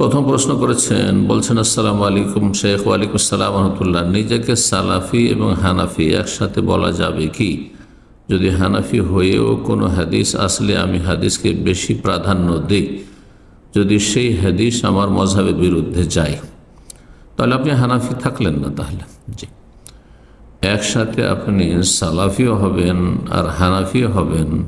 প্রথম প্রশ্ন করেছেন, বলছেন, আসসালামু আলাইকুম শেখ, ওয়ালাইকুম আসসালাম রহমতুল্লাহ। নিজেকে সালাফি এবং হানাফি একসাথে বলা যাবে কি? যদি হানাফি হয়েও কোনো হাদিস আসলে আমি হাদিসকে বেশি প্রাধান্য দিই, যদি সেই হাদিস আমার মজাবের বিরুদ্ধে যায়? তাহলে আপনি হানাফি থাকলেন না তাহলে। জি। একসাথে আপনি সালাফিও হবেন আর হানাফিও হবেন।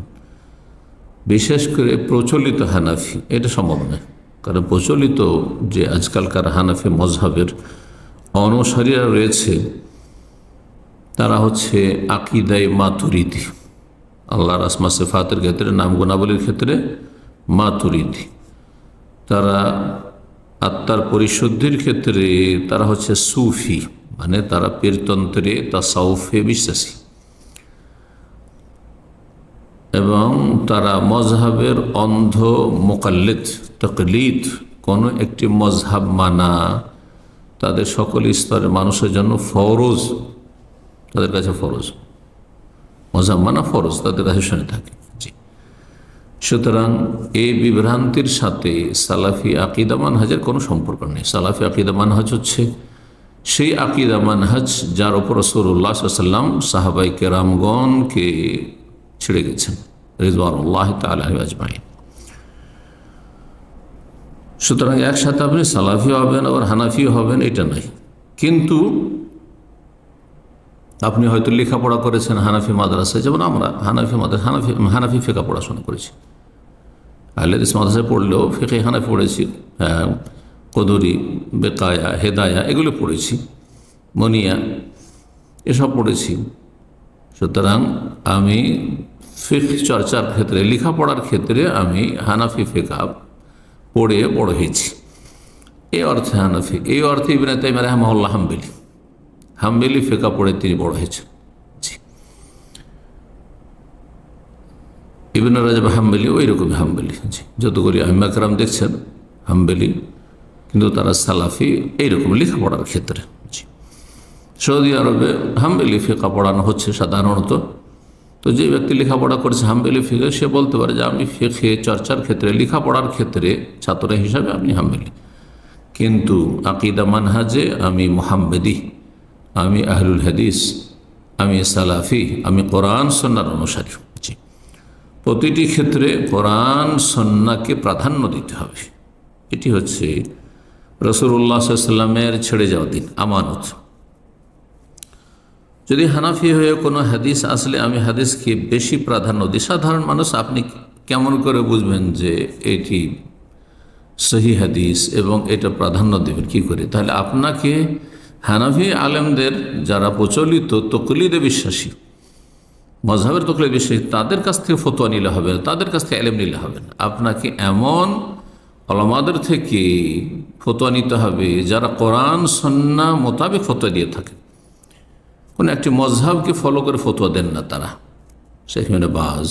বিশেষ করে প্রচলিত হানাফি, এটা সম্ভব নয়। কারণ প্রচলিত যে আজকালকার হানাফি মজহাবের অনুসারীরা রয়েছে, তারা হচ্ছে আকিদাই মাতুরিদি আল্লাহ রাসমা সেফাতের ক্ষেত্রে নাম গুণাবলীর ক্ষেত্রে মাতুরিদি তারা আত্মার পরিশুদ্ধির ক্ষেত্রে তারা হচ্ছে সুফি মানে তারা পীরতন্ত্রে তা সাউফে বিশ্বাসী। এবং তারা মজহাবের অন্ধ মোকাল্লিদ, তকলিদ, কোনো একটি মজহাব মানা তাদের সকল স্তরের মানুষের জন্য ফরজ, তাদের কাছে ফরজ। মজহাব মানা ফরজ, তাদের কাছে শুনে থাকে। সুতরাং এই বিভ্রান্তির সাথে সালাফি আকিদা মানহাজের কোনো সম্পর্ক নেই। সালাফি আকিদা মানহাজ হচ্ছে সেই আকিদা মানহাজ যার ওপর রসুল্লাহ সাল্লাম সাহাবাই কেরামগণকে ছেড়ে গেছেন। রিজওয়ানুল্লাহ তালী আজমাইন। সুতরাং একসাথে আপনি সালাফিও হবেন, আবার হানাফিও হবেন, এটা নাই। কিন্তু আপনি হয়তো লেখাপড়া করেছেন হানাফি মাদ্রাসায়, যেমন আমরা হানাফি মাদ্রাসা, হানাফি হানাফি ফেকা পড়াশোনা করেছি। আহলেদিস মাদ্রাসায় পড়লেও ফেকে হানাফি পড়েছি হ্যাঁ কদুরি, বেকায়া, হেদায়া, এগুলো পড়েছি, মনিয়া, এসব পড়েছি। সুতরাং আমি ফিক চর্চার ক্ষেত্রে, লেখাপড়ার ক্ষেত্রে আমি হানাফি ফেকা পড়ে বড় হয়েছি। এই অর্থে হানাফি, এই অর্থে ইবিন তাইম রহমাল্লাহ হাম্বেলি। হাম্বেলি ফেকা পড়ে তিনি বড় হয়েছেন। ইবিন রাজাব হাম্বেলি ওই রকমই হাম্বেলি, জি। যত যতগুলি আহিমাকরাম দেখছেন, হাম্বেলি, কিন্তু তারা সালাফি এইরকম লেখাপড়ার ক্ষেত্রে, জি। সৌদি আরবে হাম্বেলি ফেকা পড়ানো হচ্ছে সাধারণত। তো যে ব্যক্তি লেখাপড়া করেছে, হাম্বেলি ফিকে, সে বলতে পারে যে আমি ফেকে, চর্চার ক্ষেত্রে, লেখাপড়ার ক্ষেত্রে ছাত্র হিসাবে আমি হাম্বেলি। কিন্তু আকিদা মানহাজে আমি মোহাম্মেদি, আমি আহলুল হাদিস, আমি সালাফি, আমি কোরআন সন্ন্যার অনুসারী জি প্রতিটি ক্ষেত্রে কোরআন, সন্নাকে প্রাধান্য দিতে হবে। এটি হচ্ছে রসুল্লাহ সাল্লামের ছেড়ে যাওয়া দিন, আমানত। যদি হানাফি হয়ে কোনো হাদিস আসলে আমি হাদিসকে বেশি প্রাধান্য দিই, সাধারণ মানুষ আপনি কেমন করে বুঝবেন যে এটি সহি হাদিস এবং এটা প্রাধান্য দেবেন? কি করে? তাহলে আপনাকে হানাফি আলেমদের যারা প্রচলিত তকলিদে বিশ্বাসী মজহাবের তকলিদ বিশ্বাসী, তাদের কাছ থেকে ফতোয়া নিলে হবে না, তাদের কাছ থেকে আলেম নিলে হবে না। আপনাকে এমন আলমাদের থেকে ফতোয়া নিতে হবে যারা কোরআন সন্না মোতাবেক ফতোয়া দিয়ে থাকে। কোনো একটি মজহাবকে ফলো করে ফতোয়া দেন না তারা। শেখ মিন বাজ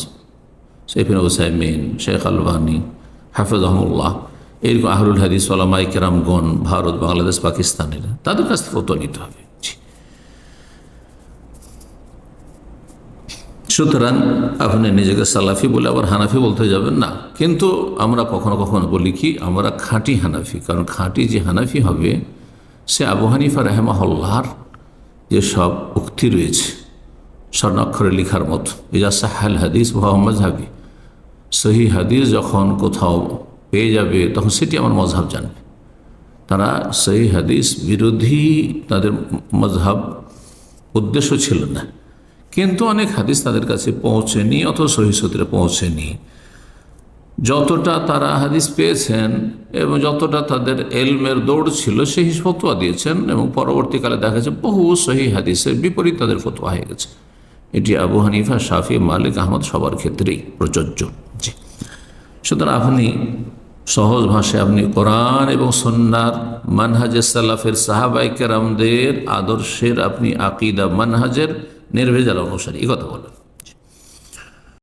শেখিন ওসাইমিন শেখ আলবানী হাফেজ আহমুল্লাহ এইরকম আহরুল হাদিস ওলামাই কেরামগণ ভারত, বাংলাদেশ, পাকিস্তানের, তাদের কাছ থেকে ফতোয়া নিতে হবে। সুতরাং আপনি নিজেকে সালাফি বলে আবার হানাফি বলতে যাবেন না। কিন্তু আমরা কখনো কখনো বলি কি, আমরা খাঁটি হানাফি, কারণ খাঁটি যে হানাফি হবে, সে আবু হানিফা রেহমাহল্লার যেসব উক্তি রয়েছে। স্বর্ণাক্ষরে লেখার মতো। ইজা সাহাল হাদিস মোহাম্মদ হাবি সহি হাদিস যখন কোথাও পেয়ে যাবে, তখন সেটি আমার মজহাব জানবে। তারা সহি হাদিস বিরোধী তাদের মজহাব উদ্দেশ্য ছিল না। কিন্তু অনেক হাদিস তাদের কাছে পৌঁছেনি অথবা সহি সূত্রে পৌঁছেনি। যতটা তারা হাদিস পেয়েছেন এবং যতটা তাদের এলমের দৌড় ছিল, সেই ফতোয়া দিয়েছেন এবং পরবর্তীকালে দেখা যাচ্ছে বহু সহি হাদিসের বিপরীত তাদের ফতোয়া হয়ে গেছে। এটি আবু হানিফা, শাফি, মালিক, আহমদ সবার ক্ষেত্রেই প্রযোজ্য। জি। সুতরাং আপনি সহজ ভাষায় আপনি কোরআন এবং সন্ন্যার মানহাজের সালাফের সাহাবাইকেরামদের আদর্শের আপনি আকিদা মানহাজের নির্ভেজাল অনুসারী। কথা বলেন।